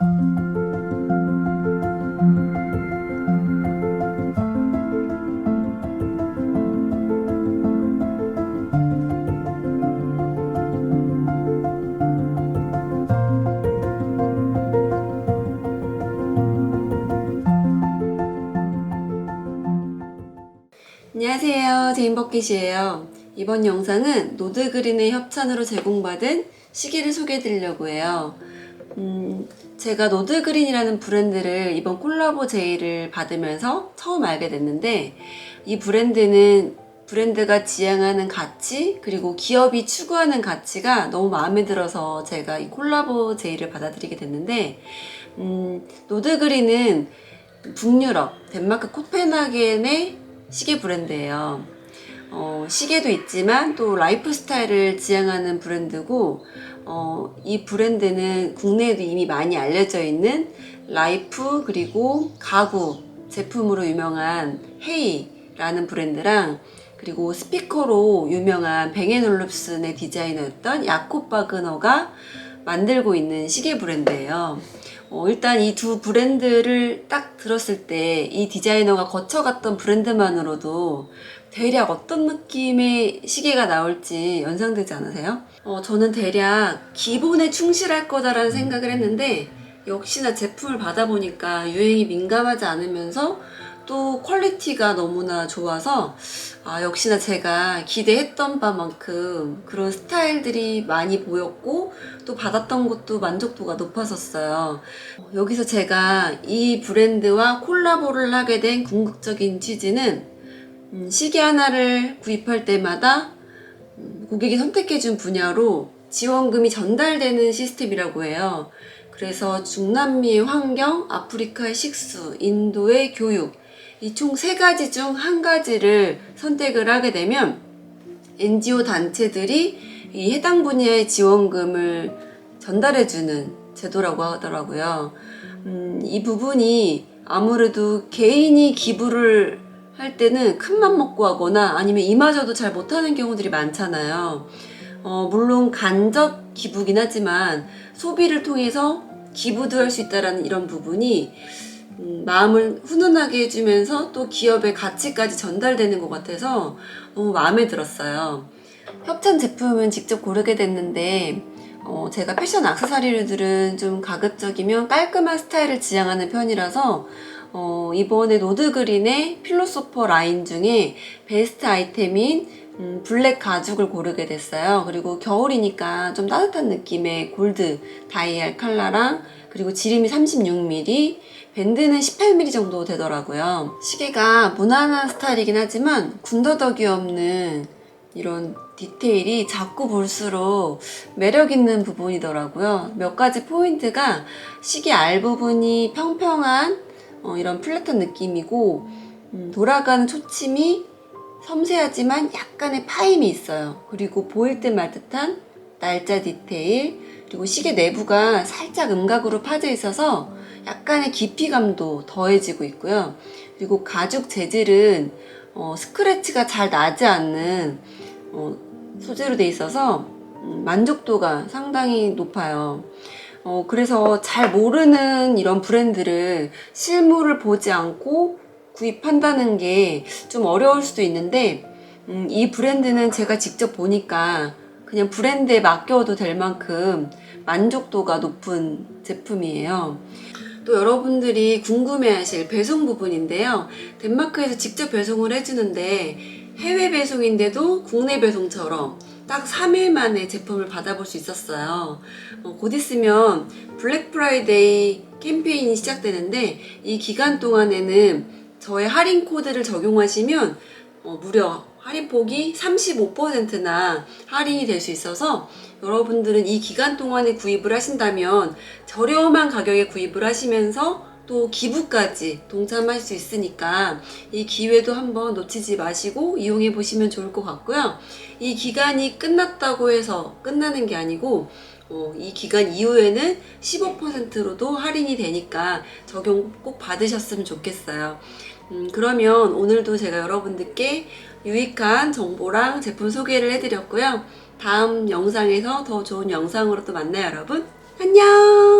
안녕하세요. 제인버킷이에요. 이번 영상은 노드그린의 협찬으로 제공받은 시계를 소개해 드리려고 해요. 음, 제가 노드그린이라는 브랜드를 이번 콜라보 제의를 받으면서 처음 알게 됐는데 이 브랜드는 브랜드가 지향하는 가치 그리고 기업이 추구하는 가치가 너무 마음에 들어서 제가 이 콜라보 제의를 받아들이게 됐는데 음, 노드그린은 북유럽 덴마크 코펜하겐의 시계 브랜드예요. 어, 시계도 있지만 또 라이프 스타일을 지향하는 브랜드고 어, 이 브랜드는 국내에도 이미 많이 알려져 있는 라이프 그리고 가구 제품으로 유명한 헤이라는 브랜드랑 그리고 스피커로 유명한 뱅앤올룹슨의 디자이너였던 야콥 바그너가 만들고 있는 시계 브랜드예요. 어, 일단 이 두 브랜드를 딱 들었을 때 이 디자이너가 거쳐갔던 브랜드만으로도 대략 어떤 느낌의 시계가 나올지 연상되지 않으세요? 어, 저는 대략 기본에 충실할 거다라는 생각을 했는데 역시나 제품을 받아보니까 유행이 민감하지 않으면서 또 퀄리티가 너무나 좋아서 아 역시나 제가 기대했던 바만큼 그런 스타일들이 많이 보였고 또 받았던 것도 만족도가 높았었어요. 여기서 제가 이 브랜드와 콜라보를 하게 된 궁극적인 취지는 음, 시계 하나를 구입할 때마다 음, 고객이 선택해준 분야로 지원금이 전달되는 시스템이라고 해요. 그래서 중남미의 환경, 아프리카의 식수, 인도의 교육, 이 총 세 가지 중 한 가지를 선택을 하게 되면 NGO 단체들이 이 해당 분야의 지원금을 전달해주는 제도라고 하더라고요. 음, 이 부분이 아무래도 개인이 기부를 할 때는 큰맘 먹고 하거나 아니면 이마저도 잘 못하는 경우들이 많잖아요. 어, 물론 간접 기부긴 하지만 소비를 통해서 기부도 할 수 있다라는 이런 부분이 음, 마음을 훈훈하게 해주면서 또 기업의 가치까지 전달되는 것 같아서 너무 마음에 들었어요. 협찬 제품은 직접 고르게 됐는데 어, 제가 패션 액세서리들은 좀 가급적이면 깔끔한 스타일을 지향하는 편이라서 어, 이번에 노드그린의 필로소퍼 라인 중에 베스트 아이템인 음, 블랙 가죽을 고르게 됐어요. 그리고 겨울이니까 좀 따뜻한 느낌의 골드 다이얼 컬러랑 그리고 지름이 36mm, 밴드는 18mm 정도 되더라고요. 시계가 무난한 스타일이긴 하지만 군더더기 없는 이런 디테일이 자꾸 볼수록 매력 있는 부분이더라고요. 몇 가지 포인트가 시계 알 부분이 평평한 어, 이런 플랫한 느낌이고 음, 돌아가는 초침이 섬세하지만 약간의 파임이 있어요. 그리고 보일 듯말 듯한 날짜 디테일, 그리고 시계 내부가 살짝 음각으로 파져 있어서 약간의 깊이감도 더해지고 있고요. 그리고 가죽 재질은 어, 스크래치가 잘 나지 않는 어, 소재로 돼 있어서 음, 만족도가 상당히 높아요. 어, 그래서 잘 모르는 이런 브랜드를 실물을 보지 않고 구입한다는 게 좀 어려울 수도 있는데, 음, 이 브랜드는 제가 직접 보니까 그냥 브랜드에 맡겨도 될 만큼 만족도가 높은 제품이에요. 또 여러분들이 궁금해하실 배송 부분인데요. 덴마크에서 직접 배송을 해주는데 해외 배송인데도 국내 배송처럼 딱 3일 만에 제품을 받아볼 수 있었어요. 어, 곧 있으면 블랙 프라이데이 캠페인이 시작되는데 이 기간 동안에는 저의 할인 코드를 적용하시면 어, 무려 할인폭이 35%나 할인이 될 수 있어서 여러분들은 이 기간 동안에 구입을 하신다면 저렴한 가격에 구입을 하시면서 또 기부까지 동참할 수 있으니까 이 기회도 한번 놓치지 마시고 이용해 보시면 좋을 것 같고요. 이 기간이 끝났다고 해서 끝나는 게 아니고 어, 이 기간 이후에는 15%로도 할인이 되니까 적용 꼭 받으셨으면 좋겠어요. 음, 그러면 오늘도 제가 여러분들께 유익한 정보랑 제품 소개를 해드렸고요. 다음 영상에서 더 좋은 영상으로 또 만나요, 여러분. 안녕!